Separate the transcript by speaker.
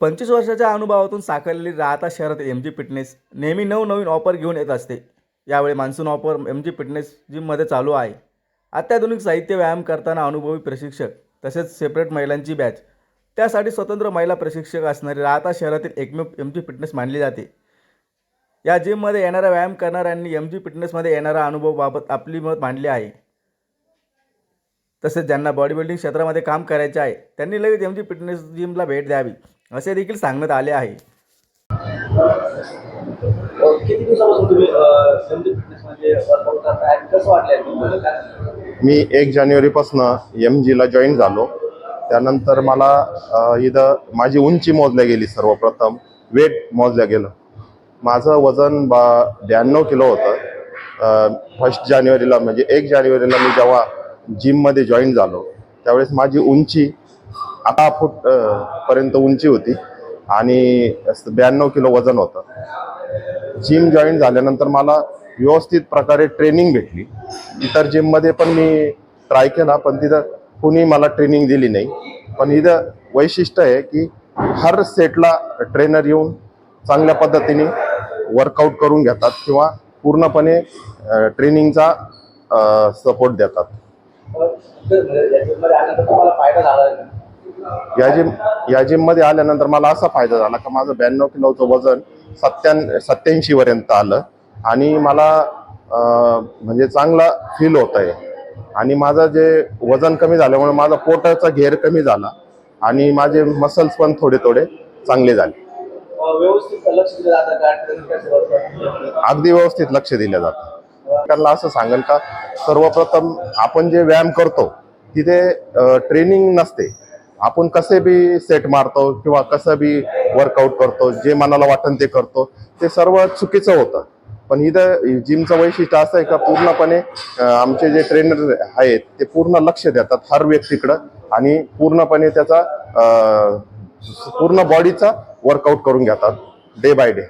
Speaker 1: पंचवीस वर्षाच्या अनुभवातून साकारलेली राहता शहरात एम जी फिटनेस नेहमी नवनवीन ऑफर घेऊन येत असते. यावेळी monsoon offer M G fitness जिममध्ये चालू आहे. अत्याधुनिक साहित्य व्यायाम करताना अनुभवी प्रशिक्षक तसेच सेपरेट महिलांची बॅच त्यासाठी स्वतंत्र महिला प्रशिक्षक असणारी राहता शहरातील एकमेव एम जी फिटनेस मानली जाते. या जिममध्ये येणाऱ्या व्यायाम करणाऱ्यांनी एम जी फिटनेसमध्ये येणारा अनुभवाबाबत आपली मत मांडली आहे. तसेच ज्यांना बॉडी बिल्डिंग क्षेत्रामध्ये काम करायचे आहे त्यांनी लगेच एम जी फिटनेस जिमला भेट द्यावी. असे देखील सांगण्यात आले आहे.
Speaker 2: मी एक जानेवारीपासून एम जीला जॉईन झालो. त्यानंतर मला इथं माझी उंची मोजल्या गेली सर्वप्रथम. वेट मोजल्या गेलं. माझं वजन बा ब्याण्णव किलो होतं. फर्स्ट जानेवारीला म्हणजे एक जानेवारीला मी जेव्हा जिममध्ये जॉईन झालो त्यावेळेस माझी उंची अकरा फूट पर्यंत उंची होती आणि ब्याण्णव किलो वजन होतं. जिम जॉईन झाल्यानंतर मला व्यवस्थित प्रकारे ट्रेनिंग भेटली. इतर जिममध्ये पण मी ट्राय केला पण तिथं कुणी मला ट्रेनिंग दिली नाही. पण इथं वैशिष्ट्य आहे की हर सेटला ट्रेनर येऊन चांगल्या पद्धतीने वर्कआउट करून घेतात किंवा पूर्णपणे ट्रेनिंगचा सपोर्ट देतात.
Speaker 3: या
Speaker 2: जिम या जिममध्ये आल्यानंतर मला असा फायदा झाला का माझं ब्याण्णव किलोचं वजन सत्यान सत्याऐंशी पर्यंत आलं. आणि मला म्हणजे चांगला फील होत आहे आणि माझं जे वजन कमी झाल्यामुळे माझा पोटाचा घेर कमी झाला. आणि माझे मसल्स पण थोडे थोडे चांगले झाले? अगदी व्यवस्थित लक्ष दिलं जातं. त्यांना असं सांगेल का सर्वप्रथम आपण जे व्यायाम करतो तिथे ट्रेनिंग नसते. आपण कसे बी सेट मारतो किंवा कसं बी वर्कआउट करतो जे मनाला वाटन ते करतो ते सर्व चुकीचं होतं. पण इथं जिमचं वैशिष्ट्य असं आहे का पूर्णपणे आमचे जे ट्रेनर आहेत ते पूर्ण लक्ष देतात हर व्यक्तीकडं आणि पूर्णपणे त्याचा पूर्ण बॉडीचा वर्कआउट करून घेतात डे बाय डे